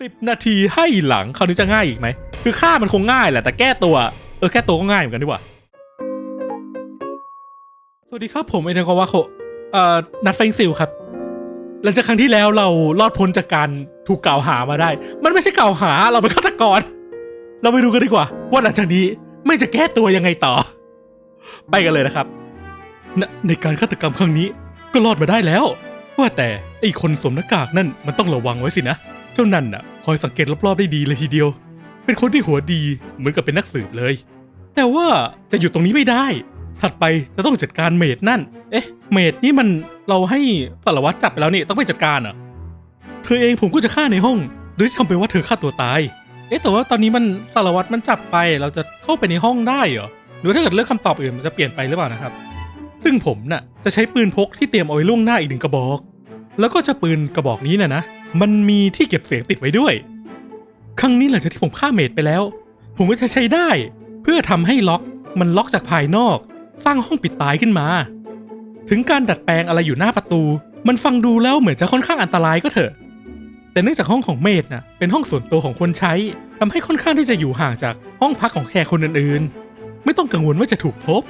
สิบนาทีให้หลังคราวนี้จะง่ายอีกไหม คือฆ่ามันคงง่ายแหละแต่แก้ตัว เออแก้ตัวก็ง่ายเหมือนกันดีกว่า สวัสดีครับผมเอเดนกวาโคเอ่อนัดเฟงซิลครับ หลังจากครั้งที่แล้วเรารอดพ้นจากการถูกกล่าวหามาได้ มันไม่ใช่กล่าวหาเราเป็นฆาตกร เราไปดูกันดีกว่า ว่าหลังจากนี้ไม่จะแก้ตัวยังไงต่อ ไปกันเลยนะครับณในการฆาตกรรมครั้งนี้ก็รอดมาได้แล้ว ว่าแต่ไอ้คนสวมหน้ากากนั่นมันต้องระวังไว้สินะ เจ้านั่นน่ะ คอยสังเกตรอบๆได้ดีเลยทีเดียว เป็นคนที่หัวดีเหมือนกับเป็นนักสืบเลย แต่ว่าจะอยู่ตรงนี้ไม่ได้ ถัดไปจะต้องจัดการเมดนั่น เอ๊ะ เมดนี่มันเราให้สารวัตรจับไปแล้วนี่ต้องไปจัดการเหรอะเธอเองผมก็จะฆ่าในห้อง โดยที่ทำไปว่าเธอฆ่าตัวตาย เอ๊ะแต่ว่าตอนนี้มันสารวัตรมันจับไปเราจะเข้าไปในห้องได้เหรอหรือถ้าเกิดเลือกคำตอบอื่นมันจะเปลี่ยนไปหรือเปล่านะครับ ซึ่งผมน่ะจะใช้ปืนพกที่เตรียมเอาไว้ล่วงหน้าอีกหนึ่งกระบอก แล้วก็จะปืนกระบอกนี้น่ะนะ มันมีที่เก็บเสียงติดไว้ด้วย ครั้งนี้หลังจากที่ผมฆ่าเมดไปแล้ว ผมก็จะใช้ได้ เพื่อทำให้ล็อกมันล็อกจากภายนอก สร้างห้องปิดตายขึ้นมา ถึงการดัดแปลงอะไรอยู่หน้าประตู มันฟังดูแล้วเหมือนจะค่อนข้างอันตรายก็เถอะ แต่เนื่องจากห้องของเมดน่ะเป็นห้องส่วนตัวของคนใช้ทำให้ค่อนข้างที่จะอยู่ห่างจากห้องพักของแขกคนอื่นๆ ไม่ต้องกังวลว่าจะถูกพบ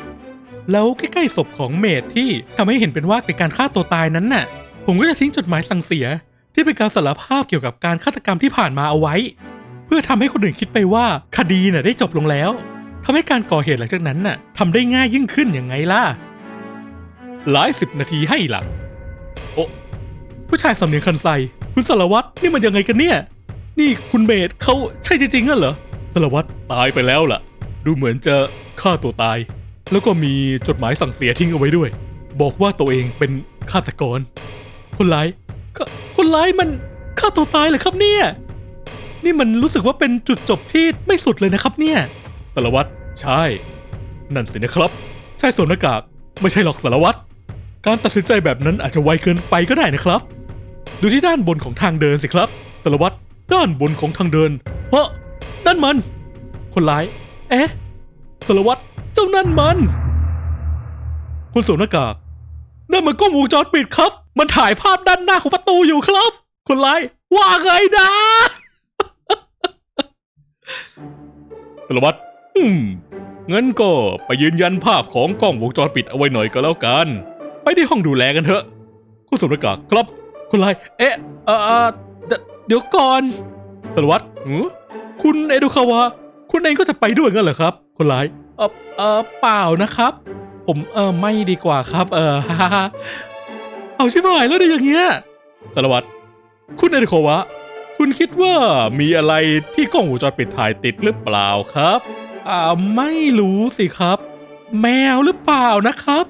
แล้วใกล้ๆศพของเมดที่ทำให้เห็นเป็นว่าเป็นการฆ่าตัวตายนั้นน่ะ ผมก็จะทิ้งจดหมายสั่งเสีย ที่เป็นการสารภาพเกี่ยวกับการฆาตกรรมที่ผ่านมาเอาไว้ เพื่อทำให้คนอื่นคิดไปว่าคดีน่ะได้จบลงแล้วทำให้การก่อเหตุหลังจากนั้นน่ะทำได้ง่ายยิ่งขึ้นยังไงล่ะ หลายสิบนาทีให้หลัง โอ้ผู้ชายสำเนียงคันไซคุณสารวัตรนี่มันยังไงกันเนี่ย นี่คุณเบสเขาใช่จริงๆเหรอสารวัตรตายไปแล้วล่ะ ดูเหมือนจะฆ่าตัวตาย แล้วก็มีจดหมายสั่งเสียทิ้งเอาไว้ด้วย บอกว่าตัวเองเป็นฆาตกร คนร้าย คนร้ายมันฆ่าตัวตายเหรอครับเนี่ย นี่มันรู้สึกว่าเป็นจุดจบที่ไม่สุดเลยนะครับเนี่ย สารวัตรใช่ นั่นสินะครับ ใช่สวมหน้ากากไม่ใช่หรอกสารวัตรการตัดสินใจแบบนั้นอาจจะไวเกินไปก็ได้นะครับ ดูที่ด้านบนของทางเดินสิครับสารวัตรด้านบนของทางเดินเฮ้นั่นมัน คนร้าย เอ๊ะสารวัตรเจ้านั่นมันคนสวมหน้ากาก นั่นมันกล้องวงจรปิดครับ มันถ่ายภาพด้านหน้าของประตูอยู่ครับ คนร้ายว่าไงนะสารวัตรอืมงั้นก็ไปยืนยันภาพของกล้องวงจรปิดเอาไว้หน่อยก็แล้วกัน ไปที่ห้องดูแลกันเถอะ คุณสมหน้ากากครับคุณไลเอ๊ะเอ่อเดี๋ยวก่อนสารวัตรหือคุณเอโดคาวะ คุณเองก็จะไปด้วยกันเหรอครับคุณไลเออเออเปล่านะครับ ผมเออไม่ดีกว่าครับ เออฮ่าฮ่าเอาชิบหายแล้วได้อย่างเงี้ยสารวัตรคุณเอโดควะ คุณคิดว่ามีอะไรที่กล้องวงจรปิดถ่ายติดหรือเปล่าครับ อ่าไม่รู้สิครับ แมวหรือเปล่านะครับ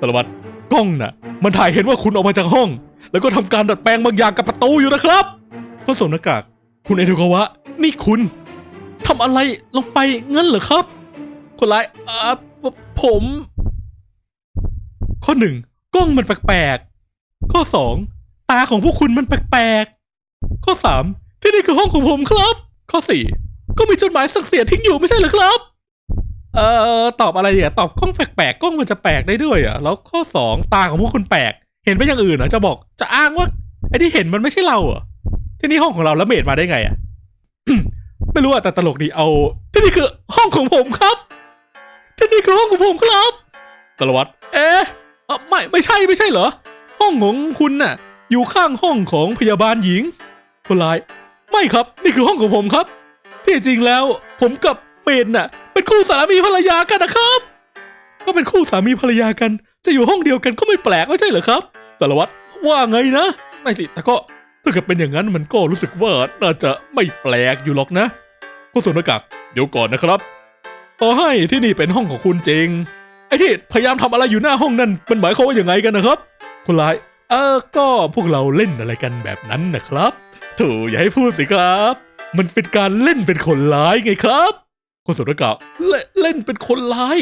สารวัตรกล้องน่ะ มันถ่ายเห็นว่าคุณออกมาจากห้อง แล้วก็ทำการดัดแปลงบางอย่างกับประตูอยู่นะครับพระสมหน้ากากคุณเอโดควะ นี่คุณทำอะไรลงไปเงั้นเหรอครับ คนร้ายอ่าผม อหนึ่งกล้องมันแปลกๆข้อสองตาของพวกคุณมันแปลกๆข้อสามที่นี่คือห้องของผมครับ ข้อสี่ก็มีจดหมายสั่งเสียทิ้งอยู่ไม่ใช่หรือครับ เอ่อตอบอะไรเนี่ยตอบกล้องแปลกๆกล้องมันจะแปลกได้ด้วยอะแล้วข้อสองตาของพวกคุณแปลก เห็นไปอย่างอื่นเหรอจะบอกจะอ้างว่าไอ้ที่เห็นมันไม่ใช่เราเอะที่นี่ห้องของเราแล้วเมดมาได้ไงอะไม่รู้อะแต่ตลกดีเอา ที่นี่คือห้องของผมครับ ที่นี่คือห้องของผมครับสารวัตเอ๊ะ อไม่ไม่ใช่ไม่ใช่เหรอ ห้องของคุณน่ะ อยู่ข้างห้องของพยาบาลหญิงคนร้าย ไม่ครับนี่คือห้องของผมครับ ที่จริงแล้วผมกับเมนน่ะ เป็นคู่สามีภรรยากันนะครับ ก็เป็นคู่สามีภรรยากัน จะอยู่ห้องเดียวกันก็ไม่แปลกไม่ใช่เหรอครับสารวัตรว่าไงนะไม่สิแต่ก็ถ้าเกิดเป็นอย่างนั้นมันก็รู้สึกว่าน่าจะไม่แปลกอยู่หรอกนะคุณสวมหน้ากากเดี๋ยวก่อนนะครับ ต่อให้ที่นี่เป็นห้องของคุณจริง อ้ที่พยายามทำอะไรอยู่หน้าห้องนั่นมันหมายความว่าอย่างไงกันนะครับคุณร้าย เออก็พวกเราเล่นอะไรกันแบบนั้นนะครับ ถูอย่าให้พูดสิครับ มันเป็นการเล่นเป็นคนร้ายไงครับคนสวมหน้ากากเล่นเล่นเป็นคนร้าย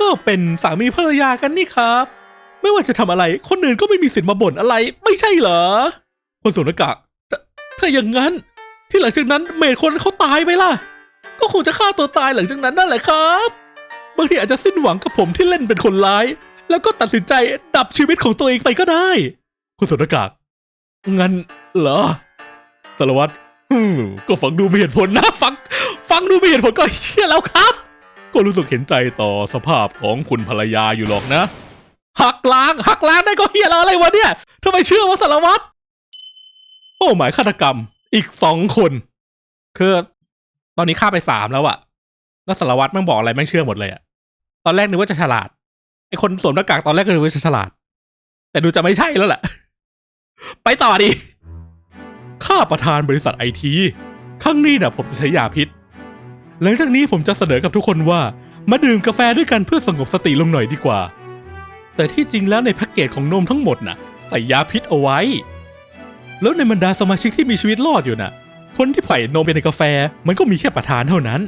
ก็เป็นสามีภรรยากันนี่ครับ ไม่ว่าจะทำอะไรคนอื่นก็ไม่มีสิทธิ์มาบ่นอะไร ไม่ใช่เหรอคนสวมหน้ากากถ้าถ้าอย่างนั้น ที่หลังจากนั้นเมดคนนั้นเขาตายไปล่ะ ก็คงจะฆ่าตัวตายหลังจากนั้นนั่นแหละครับ บางทีอาจจะสิ้นหวังกับผมที่เล่นเป็นคนร้าย แล้วก็ตัดสินใจดับชีวิตของตัวเองไปก็ได้ คุณสวมหน้ากากงั้นเหรอสารวัตรอืมก็ฟังดูมีเหตุผลนะฟัง ฟังดูมีเหตุผลก็เฮียแล้วครับ ก็รู้สึกเห็นใจต่อสภาพของคุณภรรยาอยู่หรอกนะ หักล้าง หักล้างได้ก็เฮียแล้วอะไรวะเนี่ยทำไมเชื่อว่าสารวัตรเป้หมายฆาตกรรม อีกสองคนคือตอนนี้ฆ่าไปสามแล้วอะแล้วสารวัตรแม่งบอกอะไรแม่งเชื่อหมดเลยอะ อนแรกนึกว่าจะฉลาดไอคนสวมหน้ากากตอนแรกก็นึกว่าจะฉลาด แต่ดูจะไม่ใช่แล้วแหละไปต่อดิข้าประธานบริษัทไอทีครั้งนี้นะผมจะใช้ยาพิษ หลังจากนี้ผมจะเสนอกับทุกคนว่า มาดื่มกาแฟด้วยกันเพื่อสงบสติลงหน่อยดีกว่า แต่ที่จริงแล้วในแพ็กเกจของนมทั้งหมดน่ะ ใส่ยาพิษเอาไว้ แล้วในบรรดาสมาชิกที่มีชีวิตรอดอยู่น่ะ คนที่ใส่นมไปในกาแฟมันก็มีแค่ประธานเท่านั้น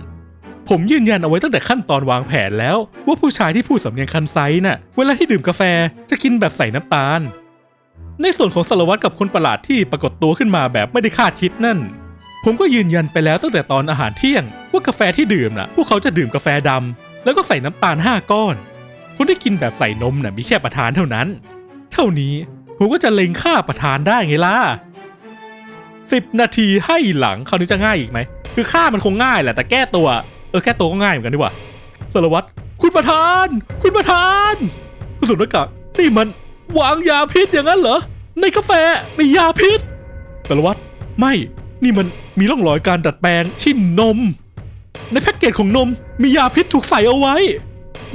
ผมยืนยันเอาไว้ตั้งแต่ขั้นตอนวางแผนแล้ว ว่าผู้ชายที่พูดสำเนียงคันไซน่ะ เวลาที่ดื่มกาแฟจะกินแบบใส่น้ำตาล ในส่วนของสารวัตรกับคนประหลาดที่ปรากฏตัวขึ้นมาแบบไม่ได้คาดคิดนั่น ผมก็ยืนยันไปแล้วตั้งแต่ตอนอาหารเที่ยง ว่ากาแฟที่ดื่มน่ะ พวกเขาจะดื่มกาแฟดำแล้วก็ใส่น้ำตาล5ก้อน คนที่กินแบบใส่นมน่ะมีแค่ประธานเท่านั้น เท่านี้ผมก็จะเล็งค่าประธานได้ไงล่ะสิบนาทีให้หลังคราวนี้จะง่ายอีกไหมคือค่ามันคงง่ายแหละแต่แก้ตัว เออแก้ตัวก็ง่ายเหมือนกันดีกว่าสารวัตรคุณประธาน คุณประธานคุณสุนทรกะนี่มันวางยาพิษอย่างนั้นเหรอ ในกาแฟมียาพิษสารวัตรไม่นี่มันมีร่องรอยการดัดแปลงที่นม ในแพ็กเกจของนมมียาพิษถูกใส่เอาไว้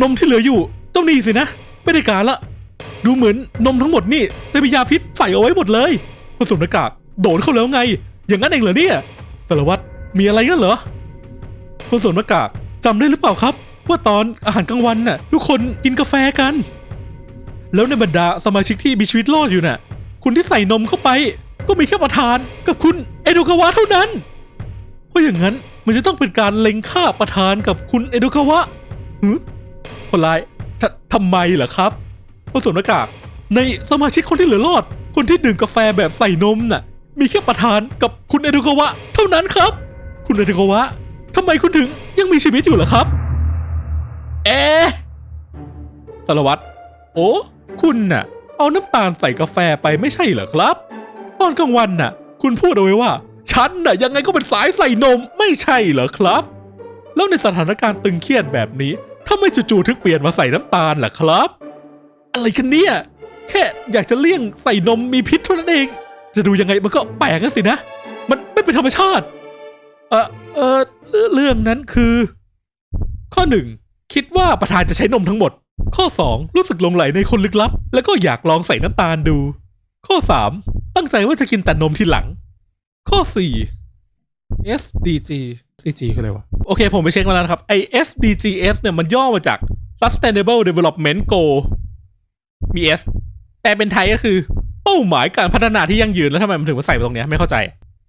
นมที่เหลืออยู่ต้องนี่สินะ ไม่ได้การละดูเหมือนนมทั้งหมดนี่จะมียาพิษใส่เอาไว้หมดเลยคุณสุนทรกะโดนเข้าแล้วไง อย่างนั้นเองเหรอเนี่ยสารวัตรมีอะไรกันเหรอ คุณสวนมากากจำได้หรือเปล่าครับ ว่าตอนอาหารกลางวันน่ะทุกคนกินกาแฟกัน แล้วในบรรดาสมาชิกที่มีชีวิตรอดอยู่น่ะ คุณที่ใส่นมเข้าไป ก็มีแค่ประธานกับคุณเอโดกาวะเท่านั้น เพราะอย่างนั้นมันจะต้องเป็นการเล็งฆ่าประธานกับคุณเอโดกาวะหือคนร้ายททำไมเหรอครับคุณสวนมากากในสมาชิกคนที่เหลือรอด คนที่ดื่มกาแฟแบบใส่นมน่ะ มีแค่ประธานกับคุณเอโดกาวะเท่านั้นครับ คุณเอโดกาวะ ทำไมคุณถึงยังมีชีวิตอยู่ล่ะครับ เอ๊สารวัตร โอ้ คุณน่ะ เอาน้ำตาลใส่กาแฟไปไม่ใช่เหรอครับ ตอนกลางวันน่ะ คุณพูดเอาไว้ว่า ฉันน่ะยังไงก็เป็นสายใส่นมไม่ใช่เหรอครับ แล้วในสถานการณ์ตึงเครียดแบบนี้ทำไมจู่ๆถึงเปลี่ยนมาใส่น้ำตาลล่ะครับ อะไรกันเนี่ย แค่อยากจะเลี่ยงใส่นมมีพิษเท่านั้นเอง จะดูยังไงมันก็แปลกสินะ มันไม่เป็นธรรมชาติ เออเออ เรื่องนั้นคือ ข้อหนึ่งคิดว่าประธานจะใช้นมทั้งหมด ข้อสองรู้สึกหลงไหลในคนลึกลับ แล้วก็อยากลองใส่น้ำตาลดู ข้อสามตั้งใจว่าจะกินแต่นมทีหลัง ข้อสี่ SDG SDG คืออะไรวะ โอเค ผมไปเช็คมาแล้วครับ ไอ SDGs เนี่ยมันย่อมาจาก Sustainable Development Goal มี S แปลเป็นไทยก็คือ เป้าหมายการพัฒนาที่ยั่งยืนแล้วทำไมมันถึงมาใส่ไปตรงเนี้ยไม่เข้าใจ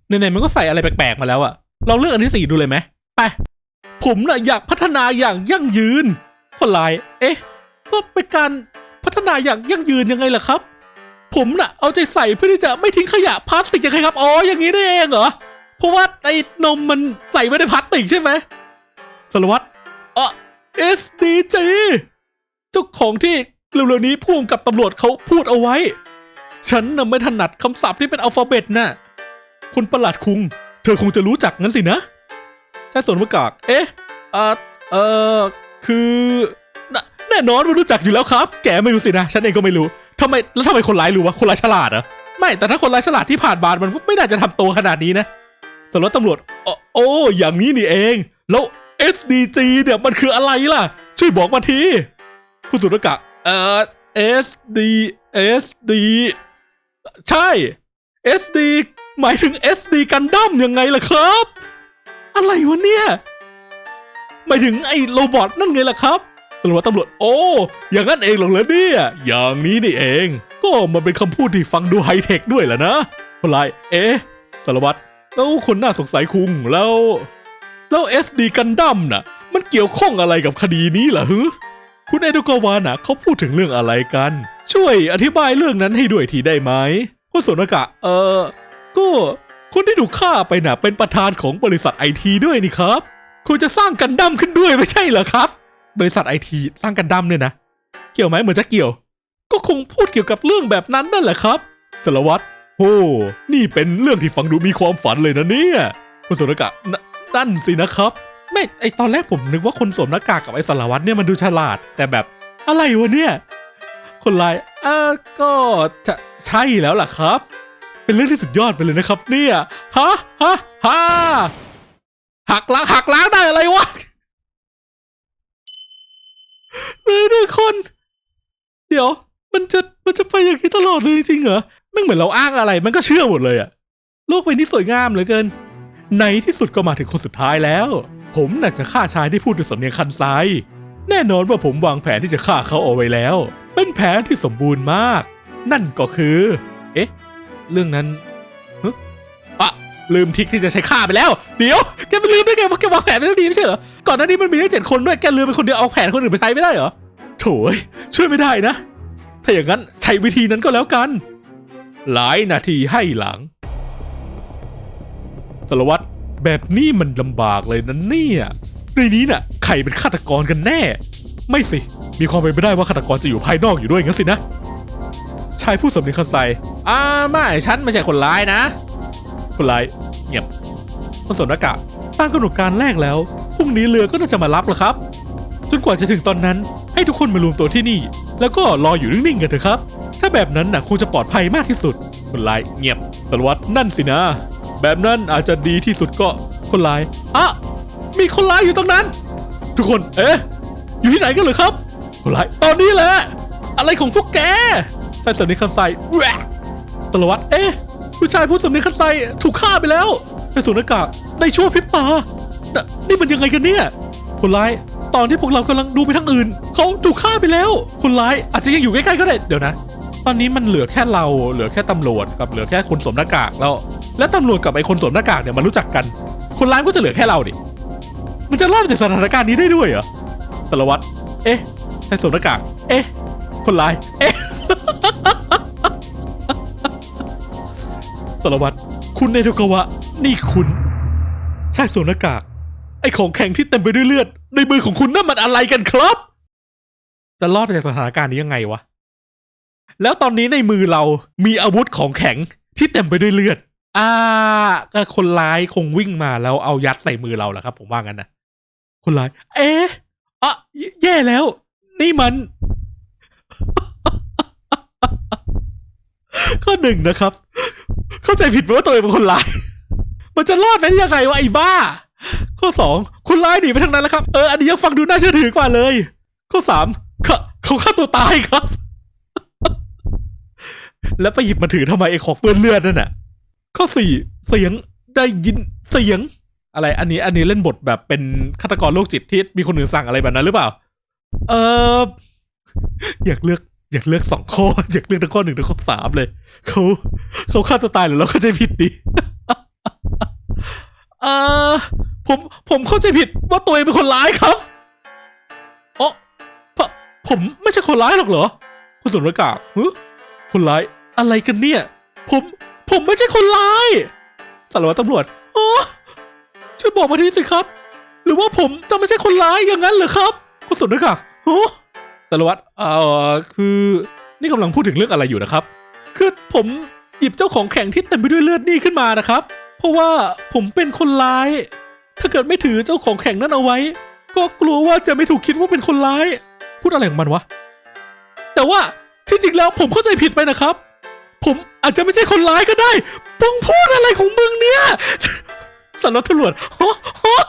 ไหนๆมันก็ใส่อะไรแปลกๆมาแล้วอะ เราเลือกอันที่สี่ดูเลยไหมไปผมน่ะอยากพัฒนาอย่างยั่งยืน คนลาย เอ๊ะ ก็เป็นการพัฒนาอย่างยั่งยืนยังไงล่ะครับ ผมน่ะเอาใจใส่เพื่อที่จะไม่ทิ้งขยะพลาสติกยังไงครับ อ๋อ อย่างนี้ได้เองเหรอ เพราะว่าไอ้นมมันใส่ไม่ได้พลาสติกใช่ไหมสารวัตรอะ SDG เจ้าของที่เร็วๆนี้พ่วงกับตำรวจเขาพูดเอาไว้ ฉันน่ะไม่ถนัดคำศัพท์ที่เป็นอัลฟาเบตน่ะคุณประหลัดคุง เธอคงจะรู้จักงั้นสินะใช่สวนมะกาก เอ๊ะเออเออคือน่ะแน่นอนว่ารู้จักอยู่แล้วครับ แกไม่รู้สินะ ฉันเองก็ไม่รู้ทำไมแล้วทำไมคนร้ายรู้วะ คนร้ายฉลาดเหรอ ไม่ แต่ถ้าคนร้ายฉลาดที่ผ่านบานมันไม่น่าจะทำตัวขนาดนี้นะสำหรับตำรวจอ๋อโอ้ อย่างนี้นี่เอง แล้ว SDG เนี่ยมันคืออะไรล่ะ ช่วยบอกมาทีผู้สุรกะเอ่อ SD SD ใช่ SD หมายถึง SD กันดั้มยังไงล่ะครับ อะไรวะเนี่ย หมายถึงไอ้โรบอทนั่นไงล่ะครับสารวัตรตำรวจโอ้อย่างนั้นเองหรอเหรอเนี่ยอย่างนี้นี่เอง ก็มันเป็นคำพูดที่ฟังดูไฮเทคด้วยแหละนะคนไรเอ๊ะสารวัตรแล้วคนน่าสงสัยคุงแล้ว แล้ว SD กันดั้มน่ะ มันเกี่ยวข้องอะไรกับคดีนี้ล่ะฮึคุณเอโดกาวาน่ะเขาพูดถึงเรื่องอะไรกัน ช่วยอธิบายเรื่องนั้นให้ด้วยทีได้ไหมคุณสนกะ เออ ก็คนที่ถูกฆ่าไปน่ะ เป็นประธานของบริษัทไอทีด้วยนี่ครับ คุณจะสร้างกันดั้มขึ้นด้วยไม่ใช่เหรอครับ บริษัทไอทีสร้างกันดั้มเนี่ยนะ เกี่ยวไหมเหมือนจะเกี่ยว ก็คงพูดเกี่ยวกับเรื่องแบบนั้นนั่นแหละครับสารวัตรโอ้นี่เป็นเรื่องที่ฟังดูมีความฝันเลยนะเนี่ยคุณสวมหน้ากากนนั่นสินะครับ ไม่ไอตอนแรกผมนึกว่าคนสวมหน้ากากกับไอสารวัตรเนี่ยมันดูฉลาด แต่แบบอะไรวะเนี่ย คนร้ายเออก็จะใช่แล้วล่ะครับ เป็นเรื่องที่สุดยอดไปเลยนะครับ เนี่ยฮะฮะฮะหักล้างหักล้างได้อะไรวะเลยหนึ่งคน เดี๋ยว มันจะมันจะไปอย่างนี้ตลอดเลยจริงเหรอไม่เหมือนเราอ้างอะไร มันก็เชื่อหมดเลยอะโลกใบนี้สวยงามเหลือเกิน ในที่สุดก็มาถึงคนสุดท้ายแล้ว ผมน่าจะฆ่าชายที่พูดด้วยสำเนียงคันไซแน่นอนว่าผมวางแผนที่จะฆ่าเขาเอาไว้แล้ว เป็นแผนที่สมบูรณ์มาก นั่นก็คือ เอ๊ะ เรื่องนั้นฮะอะลืมทิกที่จะใช้ฆ่าไปแล้ว เดี๋ยวแกไปลืมได้ไงว่าแกวางแผนไปแล้วดีไม่ใช่เหรอ ก่อนหน้านี้มันมีแค่เจ็ดคนด้วยแกลืมไปคนเดียวเอาแผนคนอื่นไปใช้ไม่ได้เหรอโถ่อยช่วยไม่ได้นะ ถ้าอย่างนั้นใช้วิธีนั้นก็แล้วกัน หลายนาทีให้หลังสารวัตรแบบนี้มันลำบากเลยนะเนี่ยในนี้น่ะใครเป็นฆาตกรกันแน่ ไม่สิ มีความเป็นไปได้ว่าฆาตกรจะอยู่ภายนอกอยู่ด้วยงั้นสินะายผู้สำเนียงคันไซอ่าไม่ฉันไม่ใช่คนร้ายนะ คนร้ายเงียบคนสน้ากากตั้งกำหนดการแรกแล้วพรุ่งนี้เรือก็น่าจะมารับแล้วครับ จนกว่าจะถึงตอนนั้นให้ทุกคนมารวมตัวที่นี่ แล้วก็รออยู่นิ่งๆกันเถอะครับ ถ้าแบบนั้นน่ะคงจะปลอดภัยมากที่สุด คนร้ายเงียบสารวัตรนั่นสินะ แบบนั้นอาจจะดีที่สุดก็คนร้ายอะมีคนร้ายอยู่ตรงนั้น ทุกคนเอ๊ะอยู่ที่ไหนกันเหรอครับ คนร้ายตอนนี้แหละอะไรของพวกแกายสำเนียงคันไซแหวกสารวัตรเอ๊ะผู้ชายผู้สำเนียงคันไซถูกฆ่าไปแล้วในสวมหน้ากากในชั่วพริบตาน่ะนี่มันยังไงกันเนี่ยคนร้ายตอนที่พวกเรากำลังดูไปทางอื่นเขาถูกฆ่าไปแล้ว คนร้ายอาจจะยังอยู่ใกล้ๆก็ได้เดี๋ยวนะ ตอนนี้มันเหลือแค่เราเหลือแค่ตำรวจกับเหลือแค่คนสวมหน้ากากแล้ว และตำรวจกับไอ้คนสวมหน้ากากเนี่ยมันรู้จักกัน คนร้ายก็จะเหลือแค่เราดิมันจะรอดจากสถานการณ์นี้ได้ด้วยเหรอสารวัตรเอ๊ะใส่สวมหน้ากากเอ๊ะ คนร้าย เอ๊ะ สารวัตรคุณเนโทกาวะ นี่คุณชายสวมหน้ากาก ไอ้ของแข็งที่เต็มไปด้วยเลือด ในมือของคุณนั่นมันอะไรกันครับ จะรอดไปจากสถานการณ์นี้ยังไงวะ แล้วตอนนี้ในมือเรามีอาวุธของแข็งที่เต็มไปด้วยเลือด อ่า ก็คนร้ายคงวิ่งมาแล้วเอายัดใส่มือเราแหละครับ ผมว่างั้นนะ คนร้าย เอ๊ะอะแย่แล้ว นี่มัน ข้อหนึ่งนะครับ เข้าใจผิดไปว่าตัวเองเป็นคนร้าย มันจะรอดไปได้ยังไงวะไอ้บ้า ข้อสองคนร้ายหนีไปทางนั้นแล้วครับ เอออันนี้ยังฟังดูน่าเชื่อถือกว่าเลย ข้อสามเขาเขาฆ่าตัวตายครับ แล้วไปหยิบมาถือทำไมไอ้ของเปื้อนเลือดนั่นน่ะ ข้อสี่เสียงได้ยินเสียง อะไรอันนี้ อันนี้เล่นบทแบบเป็นฆาตกรโรคจิตที่มีคนอื่นสั่งอะไรแบบนั้นหรือเปล่า เอออยากเลือก อยากเลือกสองข้ออยากเลือกทั้งข้อหนึ่งทั้งข้อสามเลยเขาเขาฆ่าตัวตายหรือเราเข้าใจผิดดิเออผมผมเข้าใจผิดว่าตัวเองเป็นคนร้ายครับอ๋อผมผมไม่ใช่คนร้ายหรอกเหรอ คุณสวมหน้ากากหึคนร้ายอะไรกันเนี่ย ผมผมไม่ใช่คนร้ายสารวัตรตำรวจอ๋อช่วยบอกมาทีสิครับ หรือว่าผมจะไม่ใช่คนร้ายอย่างนั้นเหรอครับ คุณสวมหน้ากากโอ้ สารวัตรเอ่อคือนี่กำลังพูดถึงเรื่องอะไรอยู่นะครับ คือผมหยิบเจ้าของแข็งที่เต็มไปด้วยเลือดนี่ขึ้นมานะครับ เพราะว่าผมเป็นคนร้าย ถ้าเกิดไม่ถือเจ้าของแข็งนั้นเอาไว้ ก็กลัวว่าจะไม่ถูกคิดว่าเป็นคนร้าย พูดอะไรของมันวะ แต่ว่าที่จริงแล้วผมเข้าใจผิดไปนะครับ ผมอาจจะไม่ใช่คนร้ายก็ได้มึงพูดอะไรของมึงเนี่ยสารวัตรตำรวจฮะฮะ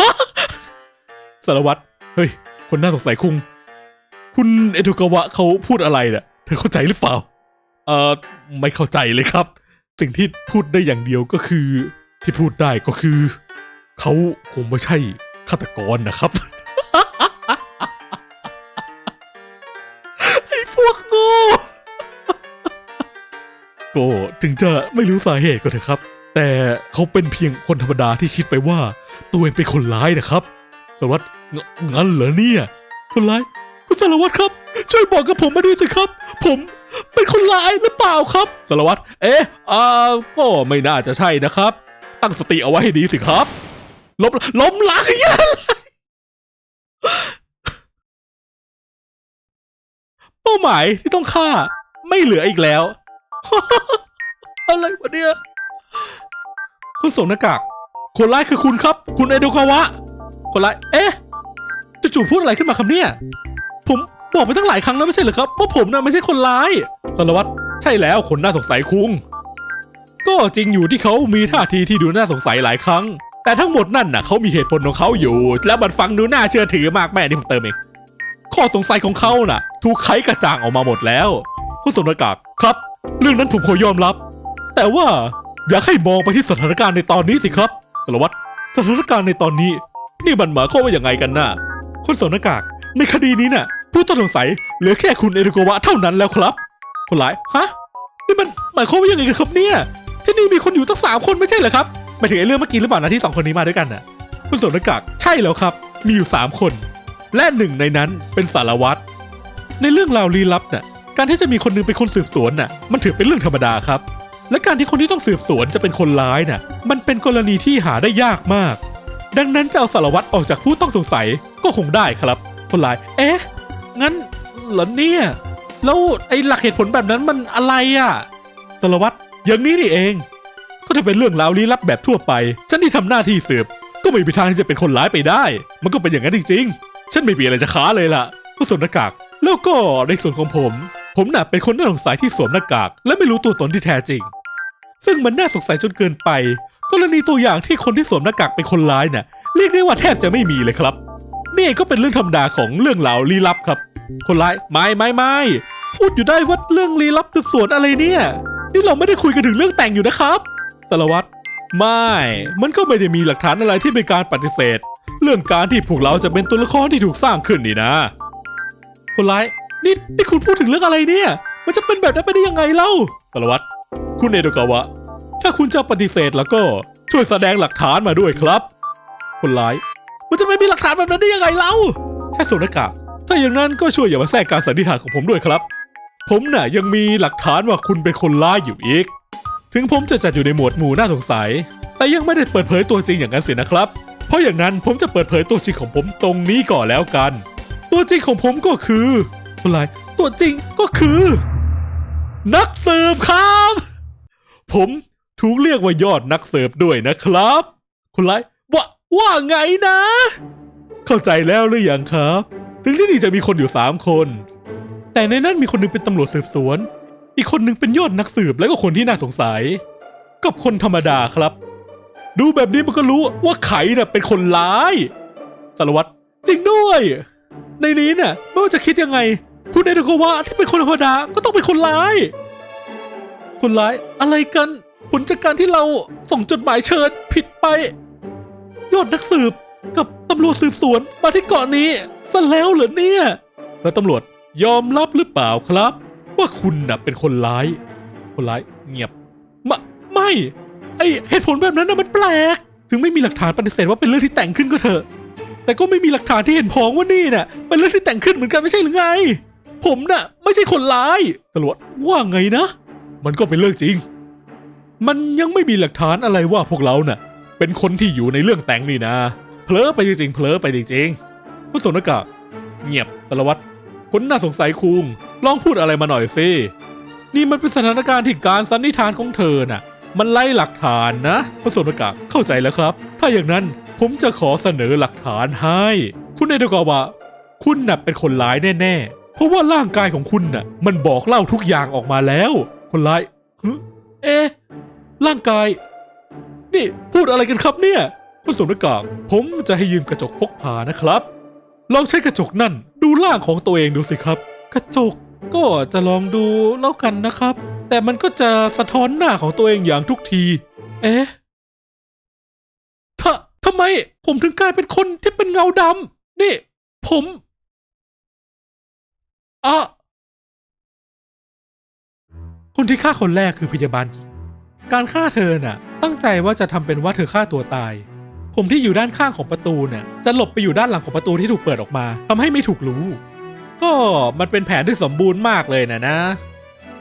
ฮะสารวัตร เฮ้ย คนน่าสงสัยคุง คุณเอโดกาวะเขาพูดอะไรเนี่ยเธอเข้าใจหรือเปล่า เอ่อ ไม่เข้าใจเลยครับ สิ่งที่พูดได้อย่างเดียวก็คือ ที่พูดได้ก็คือ เขาคงไม่ใช่ฆาตกรนะครับไอ้พวกโง่ก็ถึงจะไม่รู้สาเหตุก็เถอะครับ แต่เขาเป็นเพียงคนธรรมดาที่คิดไปว่า ตัวเองเป็นคนร้ายนะครับสารวัตรงงั้นเหรอเนี่ย คนร้าย คุณสารวัตรครับ ช่วยบอกกับผมมาด้วยสิครับ ผมเป็นคนร้ายหรือเปล่าครับ สารวัตร เอ๊ะอ่าก็ไม่น่าจะใช่นะครับ ตั้งสติเอาไว้ให้ดีสิครับล้มล้มหลังยังเป้าหมายที่ต้องฆ่า ไม่เหลืออีกแล้ว อะไรวะเนี่ยคุณสวมหน้ากากคนร้ายคือคุณครับ คุณเอโดคาวะ คนร้าย เอ๊ะจู่ๆพูดอะไรขึ้นมาครับเนี่ย ผมบอกไปตั้งหลายครั้งแล้วไม่ใช่เหรอครับว่าผมน่ะไม่ใช่คนร้ายสารวัตรใช่แล้วคนน่าสงสัยคุง ก็จริงอยู่ที่เขามีท่าทีที่ดูน่าสงสัยหลายครั้ง แต่ทั้งหมดนั่นน่ะเขามีเหตุผลของเขาอยู่ และมันฟังดูน่าเชื่อถือมากแม่นี่ผมเติมเองข้อสงสัยของเขาน่ะ ถูกไขกระจ่างออกมาหมดแล้วผู้สมหน้ากากครับ เรื่องนั้นผมขอยอมรับ แต่ว่าอยากให้มองไปที่สถานการณ์ในตอนนี้สิครับสารวัตรสถานการณ์ในตอนนี้ นี่มันหมายความว่าอย่างไงกันน่ะคุณสมหน้ากากในคดีนี้น่ะ ผู้ต้องสงสัยเหลือแค่คุณเอริโกวะเท่านั้นแล้วครับ คนร้ายฮะนี่มันหมายความว่ายังไงกันครับเนี่ย ที่นี่มีคนอยู่ตั้งสามคนไม่ใช่เหรอครับหมายถึงไอ้เรื่องเมื่อกี้หรือเปล่านะที่สองคนนี้มาด้วยกันน่ะคุณสวมหน้ากากใช่แล้วครับ มีอยู่สามคน และหนึ่งในนั้นเป็นสารวัตรในเรื่องราวลี้ลับน่ะ การที่จะมีคนหนึงเป็นคนสืบสวนน่ะ มันถือเป็นเรื่องธรรมดาครับ และการที่คนที่ต้องสืบสวนจะเป็นคนร้ายน่ะ มันเป็นกรณีที่หาได้ยากมาก ดังนั้นจะเอาสารวัตรออกจากผู้ต้องสงสัยก็คงได้ครับ คนร้าย เอ๊ะ งั้นเหรอเนี่ย แล้วไอ้หลักเหตุผลแบบนั้นมันอะไรอะสารวัตรอย่างนี้นี่เอง ก็ถ้าเป็นเรื่องราวลี้ลับแบบทั่วไป ฉันที่ทำหน้าที่สืบ ก็ไม่มีทางที่จะเป็นคนร้ายไปได้ มันก็เป็นอย่างนั้นจริงๆ ฉันไม่มีอะไรจะค้าเลยล่ะผู้สวมหน้ากากแล้วก็ในส่วนของผม ผมน่ะเป็นคนน่าสงสัยที่สวมหน้ากาก และไม่รู้ตัวตนที่แท้จริง ซึ่งมันน่าสงสัยจนเกินไป กรณีตัวอย่างที่คนที่สวมหน้ากากเป็นคนร้ายน่ะเรียกได้ว่าแทบจะไม่มีเลยครับ นี่ก็เป็นเรื่องธรรมดาของเรื่องราลี้ลับครับ คนร้ายไม่ไม่ไม่พูดอยู่ได้ว่าเรื่องลี้ลับสืบสวนอะไรเนี่ย นี่เราไม่ได้คุยกันถึงเรื่องแต่งอยู่นะครับสารวัตรไม่ มันก็ไม่ได้มีหลักฐานอะไรที่เป็นการปฏิเสธ เรื่องการที่พวกเราจะเป็นตัวละครที่ถูกสร้างขึ้นนี่นะ คนร้ายนี่นี่คุณพูดถึงเรื่องอะไรเนี่ย มันจะเป็นแบบนั้นไปได้ยังไงเล่าสารวัตรคุณเอโดกาวะ ถ้าคุณจะปฏิเสธแล้วก็ช่วยแสดงหลักฐานมาด้วยครับ คนร้าย มันจะไม่มีหลักฐานแบบนั้นได้ยังไงเล่าแค่สวมหน้ากากถ้าอย่างนั้นก็ช่วยอย่ามาแทรกการสันนิษฐานของผมด้วยครับ ผมน่ะยังมีหลักฐานว่าคุณเป็นคนร้ายอยู่อีก ถึงผมจะจัดอยู่ในหมวดหมู่น่าสงสัย แต่ยังไม่ได้เปิดเผยตัวจริงอย่างนั้นสินะครับ เพราะอย่างนั้นผมจะเปิดเผยตัวจริงของผมตรงนี้ก่อนแล้วกัน ตัวจริงของผมก็คืออะไรตัวจริงก็คือ นักสืบครับ ผมถูกเรียกว่ายอดนักสืบด้วยนะครับ คุณไล ว่าไงนะ เข้าใจแล้วหรือยังครับ ถึงที่นี่จะมีคนอยู่สามคน แต่ในนั้นมีคนหนึงเป็นตำรวจสืบสวน อีกคนหนึงเป็นยอดนักสืบแล้วก็คนที่น่าสงสัย กับคนธรรมดาครับ ดูแบบนี้มันก็รู้ว่าไขน่ะเป็นคนร้ายสารวัตรจริงด้วย ในนี้น่ะไม่ว่าจะคิดยังไงคุณเอดโกวะที่เป็นคนธรรมดาก็ต้องเป็นคนร้าย คนร้ายอะไรกันผลจากการที่เราส่งจดหมายเชิญผิดไป ยอดนักสืบกับตำรวจสืบสวนมาที่เกาะนี้ซะแล้วเหรอเนี่ยแล้วตำรวจยอมรับหรือเปล่าครับ ว่าคุณน่ะเป็นคนร้าย คนร้ายเงียบมะไม่ ไอเหตุผลแบบนั้นน่ะมันแปลก ถึงไม่มีหลักฐานปฏิเสธว่าเป็นเรื่องที่แต่งขึ้นก็เถอะ แต่ก็ไม่มีหลักฐานที่เห็นพ้องว่านี่น่ะเป็นเรื่องที่แต่งขึ้นเหมือนกันไม่ใช่หรือไง ผมน่ะ ไม่ใช่คนร้ายตำรวจว่าไงนะ มันก็เป็นเรื่องจริง มันยังไม่มีหลักฐานอะไรว่าพวกเราน่ะ เป็นคนที่อยู่ในเรื่องแต่งนี่นะเผลอไปจริงๆเผลอไปจริงๆผู้สนกากเงียบตลวัตคนน่าสงสัยคุงลองพูดอะไรมาหน่อยสินี่มันเป็นสถานการณ์ที่การสันนิษฐานของเธอน่ะ มันไล่หลักฐานนะผู้สนกากเข้าใจแล้วครับ ถ้าอย่างนั้นผมจะขอเสนอหลักฐานให้ คุณเอเดกาวะคุณน่ะเป็นคนร้ายแน่ๆ เพราะว่าร่างกายของคุณน่ะ มันบอกเล่าทุกอย่างออกมาแล้ว คนร้ายเอ๊ะร่างกาย นี่พูดอะไรกันครับเนี่ยคุณสวมหน้ากากผมจะให้ยืมกระจกพกพานะครับ ลองใช้กระจกนั่นดูร่างของตัวเองดูสิครับ กระจกก็จะลองดูแล้วกันนะครับ แต่มันก็จะสะท้อนหน้าของตัวเองอย่างทุกที เอ๊ะถ้าทำไมผมถึงกลายเป็นคนที่เป็นเงาดำนี่ ผมอะคนที่ฆ่าคนแรกคือพยาบาลหญิง การฆ่าเธอน่ะ ตั้งใจว่าจะทำเป็นว่าเธอฆ่าตัวตาย ผมที่อยู่ด้านข้างของประตูเนี่ยจะหลบไปอยู่ด้านหลังของประตูที่ถูกเปิดออกมาทำให้ไม่ถูกรู้ ก็มันเป็นแผนที่สมบูรณ์มากเลยนะนะ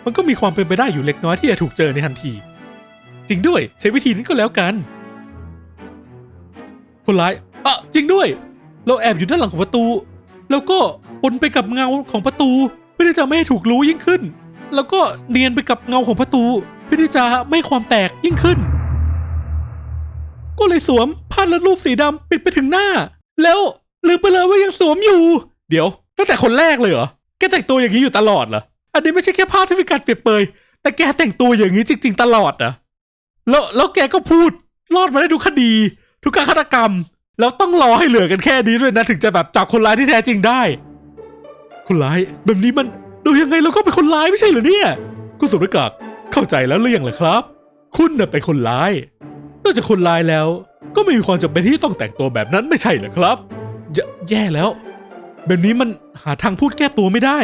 มันก็มีความเป็นไปได้อยู่เล็กน้อยที่จะถูกเจอในทันที จริงด้วยใช้วิธีนี้ก็แล้วกันคนร้ายอะจริงด้วย เราแอบอยู่ด้านหลังของประตู แล้วก็ปนไปกับเงาของประตูเพื่อที่จะไม่ให้ถูกรู้ยิ่งขึ้น แล้วก็เนียนไปกับเงาของประตูเพื่อที่จะไม่ความแตกยิ่งขึ้น ก็เลยสวมผ้ารัดรูปสีดำปิดไปถึงหน้า แล้วลืมไปเลยว่ายังสวมอยู่ เดี๋ยว ตั้งแต่คนแรกเลยเหรอแกแต่งตัวอย่างนี้อยู่ตลอดเหรออันนี้ไม่ใช่แค่ภาพที่เป็นการเปรียบเปยแต่แกแต่งตัวอย่างนี้จริง ๆ ตลอดนะแล้วแล้วแกก็พูดรอดมาได้ทุกคดี ทุกการฆาตกรรม แล้วต้องรอให้เหลือกันแค่นี้ด้วยนะ ถึงจะแบบจับคนร้ายที่แท้จริงได้ คนร้ายแบบนี้มัน ดูยังไงเราก็เป็นคนร้ายไม่ใช่เหรอเนี่ย คุณสมรกากเข้าใจแล้วหรือยังล่ะครับ คุณน่ะเป็นคนร้าย นอกจากคนร้ายแล้ว ก็ไม่มีความจำเป็นที่ต้องแต่งตัวแบบนั้นไม่ใช่เหรอครับแยแย่แล้ว แบบนี้มันหาทางพูดแก้ตัวไม่ได้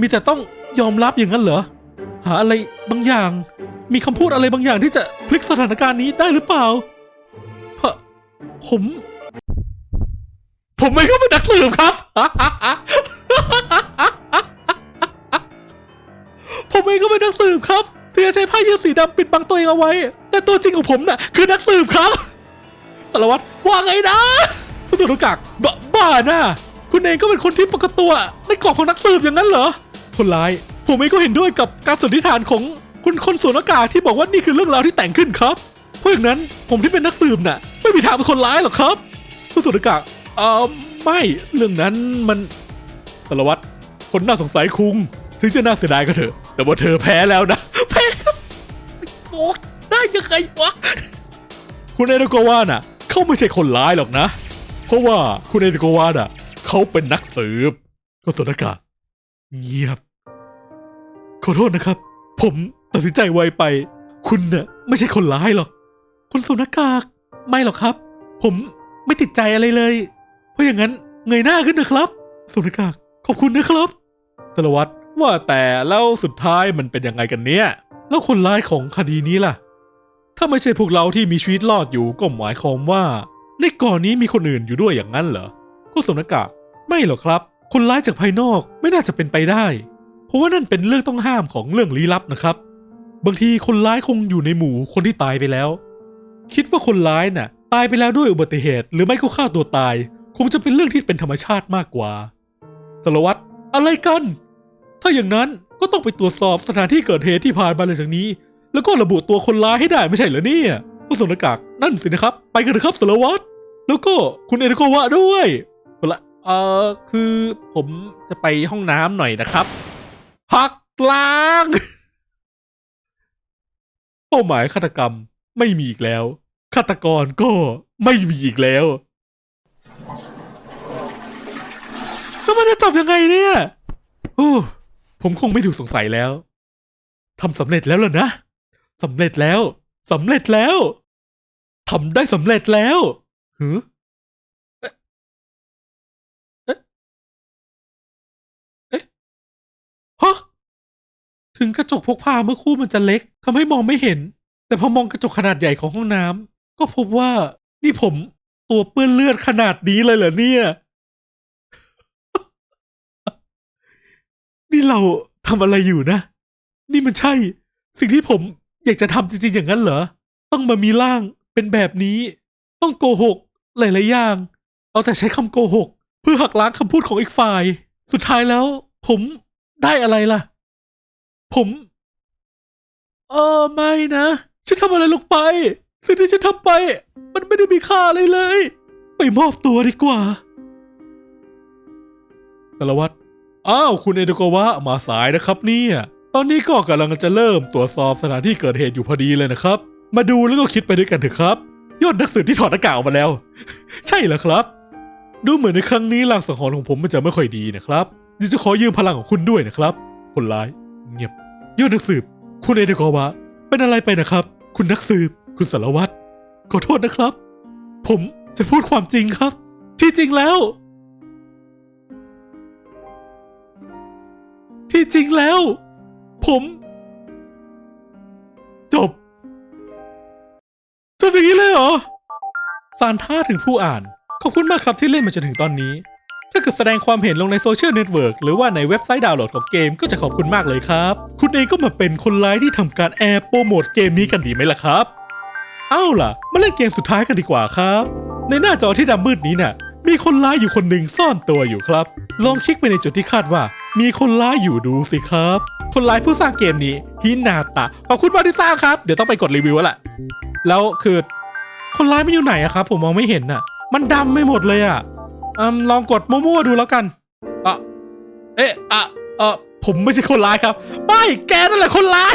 มีแต่ต้องยอมรับอย่างนั้นเหรอ หาอะไรบางอย่าง มีคำพูดอะไรบางอย่างที่จะพลิกสถานการณ์นี้ได้หรือเปล่าเพาะผม ผมไม่ก็เป็นนักสืบครับ ผมเองก็เป็นนักสืบครับที่จะใช้ผ้ายืดสีดำปิดบังตัวเองเอาไว้ แต่ตัวจริงของผมน่ะคือนักสืบครับสารวัตรว่าไงนะผู้สุรกักบบ้าน่ะคุณเองก็เป็นคนที่ปกตัวในกรอบของนักสืบอย่างนั้นเหรอคนร้าย ผมเองก็เห็นด้วยกับการสันนิษฐานของคุณคนสวน้ากากที่บอกว่านี่คือเรื่องราวที่แต่งขึ้นครับ เพราะอย่างนั้นผมที่เป็นนักสืบน่ะ ไม่มีทางเป็นคนร้ายหรอกครับผู้สุรกักเออไม่เรื่องนั้นมันสารวัตรคนน่าสงสัยคุง ถึงจะน่าเสียดายก็เถอะ แต่ว่าเธอแพ้แล้วนะ แพ้โอ้ได้ยังไงวะ คุณเอโดโกวาน่ะ เขาไม่ใช่คนร้ายหรอกนะ เพราะว่าคุณเอโดโกวาน่ะ เขาเป็นนักสืบก็สนากาเงียบ ขอโทษนะครับ ผมตัดสินใจไวไป คุณน่ะไม่ใช่คนร้ายหรอก คุณสุนากากไม่หรอกครับ ผมไม่ติดใจอะไรเลย เพราะอย่างนั้นเงยหน้าขึ้นนะครับ สุนากากขอบคุณนะครับสารวัตร ว่าแต่แล้วสุดท้ายมันเป็นยังไงกันเนี่ย แล้วคนร้ายของคดีนี้ล่ะ ถ้าไม่ใช่พวกเราที่มีชีวิตรอดอยู่ก็หมายความว่า ในก่อนนี้มีคนอื่นอยู่ด้วยอย่างนั้นเหรอก็สมนากากไม่หรอกครับ คนร้ายจากภายนอกไม่น่าจะเป็นไปได้ เพราะว่านั่นเป็นเรื่องต้องห้ามของเรื่องลี้ลับนะครับ บางทีคนร้ายคงอยู่ในหมู่คนที่ตายไปแล้ว คิดว่าคนร้ายน่ะ ตายไปแล้วด้วยอุบัติเหตุ หรือไม่ก็ฆ่าตัวตาย คงจะเป็นเรื่องที่เป็นธรรมชาติมากกว่าสารวัตรอะไรกัน ถ้าอย่างนั้นก็ต้องไปตรวจสอบสถานที่เกิดเหตุที่ผ่านมาเลยจากนี้ แล้วก็ระบุตัวคนร้ายให้ได้ไม่ใช่เหรอเนี่ยผู้สมหน้ากากนั่นสินะครับ ไปกันเถอะครับสารวัตรแล้วก็คุณเอเดโกวะด้วยเอาละเออคือผมจะไปห้องน้ำหน่อยนะครับ พักล้าง เป้าหมายฆาตกรรมไม่มีอีกแล้วฆาตกรก็ไม่มีอีกแล้วแล้วมันจะจบยังไงเนี่ย โอ้ ผมคงไม่ถูกสงสัยแล้วทำสำเร็จแล้วล่ะนะสำเร็จแล้วสำเร็จแล้วทำได้สำเร็จแล้วหือเอ๊ะเอ๊ะเอ๊ะฮะถึงกระจกพกพาเมื่อคู่มันจะเล็กทำให้มองไม่เห็น แต่พอมองกระจกขนาดใหญ่ของห้องน้ำก็พบว่า นี่ผมตัวเปื้อนเลือดขนาดนี้เลยเหรอเนี่ย นี่เราทำอะไรอยู่นะ นี่มันใช่ สิ่งที่ผมอยากจะทำจริงๆอย่างนั้นเหรอ ต้องมามีร่างเป็นแบบนี้ ต้องโกหก หลายๆอย่าง เอาแต่ใช้คำโกหก เพื่อหักล้างคำพูดของอีกฝ่าย สุดท้ายแล้ว ผมได้อะไรล่ะ ผม เออไม่นะ ฉันทำอะไรลงไป สิ่งที่ฉันทำไป มันไม่ได้มีค่าอะไรเลย ไปมอบตัวดีกว่าสารวัตร อ้าว คุณเอโดโกวะมาสายนะครับเนี่ย ตอนนี้ก็กำลังจะเริ่มตรวจสอบสถานที่เกิดเหตุอยู่พอดีเลยนะครับ มาดูแล้วก็คิดไปด้วยกันเถอะครับยอดนักสืบที่ถอดหน้ากากออกมาแล้ว ใช่แล้วครับ ดูเหมือนในครั้งนี้ลางสังหรณ์ของผมมันจะไม่ค่อยดีนะครับดิจะขอยืมพลังของคุณด้วยนะครับคนร้าย เงียบยอดนักสืบ คุณเอเดโกวะเป็นอะไรไปนะครับ คุณนักสืบ คุณสารวัตรขอโทษนะครับ ผมจะพูดความจริงครับ ที่จริงแล้ว ที่จริงแล้ว ผม จบ จบอย่างนี้เลยเหรอสารท่าถึงผู้อ่าน ขอบคุณมากครับที่เล่นมาจนถึงตอนนี้ ถ้าเกิดแสดงความเห็นลงในโซเชียลเน็ตเวิร์กหรือว่าในเว็บไซต์ดาวน์โหลดของเกมก็จะขอบคุณมากเลยครับ คุณเองก็มาเป็นคนร้ายที่ทำการแอร์โปรโมทเกมนี้กันดีไหมล่ะครับ เอ้าล่ะ มาเล่นเกมสุดท้ายกันดีกว่าครับ ในหน้าจอที่ดำมืดนี้น่ะ มีคนร้ายอยู่คนหนึ่งซ่อนตัวอยู่ครับ ลองคลิกไปในจุดที่คาดว่า มีคนร้ายอยู่ดูสิครับ คนร้ายผู้สร้างเกมนี้ฮินาตะขอบคุณมากที่สร้างครับ เดี๋ยวต้องไปกดรีวิวแล้วแหละแล้วคือ คนร้ายไมันอยู่ไหนอะครับ ผมมองไม่เห็นอะมันดำไม่หมดเลยอะอืมลองกดมั่วๆดูแล้วกันอะเอ๊ะอะเออผมไม่ใช่คนร้ายครับไม่แกนั่นแหละคนร้าย